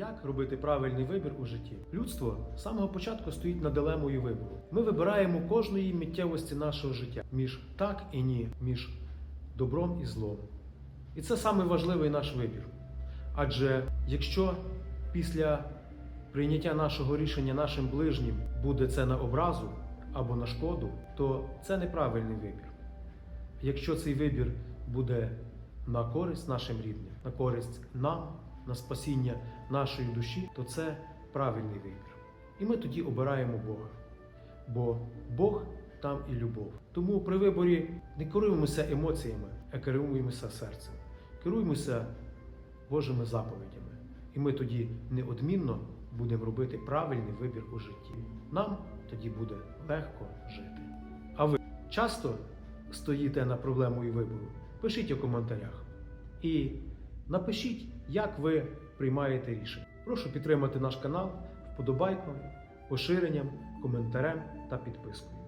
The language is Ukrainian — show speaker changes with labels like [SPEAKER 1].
[SPEAKER 1] Як робити правильний вибір у житті? Людство з самого початку стоїть над дилемою вибору. Ми вибираємо кожної миттєвості нашого життя між так і ні, між добром і злом. І це саме важливий наш вибір. Адже якщо після прийняття нашого рішення нашим ближнім буде це на образу або на шкоду, то це неправильний вибір. Якщо цей вибір буде на користь нашим рідним, на користь нам, на спасіння нашої душі, то це правильний вибір. І ми тоді обираємо Бога. Бо Бог там і любов. Тому при виборі не керуємося емоціями, а керуємося серцем. Керуємося Божими заповідями. І ми тоді неодмінно будемо робити правильний вибір у житті. Нам тоді буде легко жити. А ви часто стоїте над проблемою вибору? Пишіть у коментарях. І напишіть, як ви приймаєте рішення. Прошу підтримати наш канал вподобайком, поширенням, коментарем та підпискою.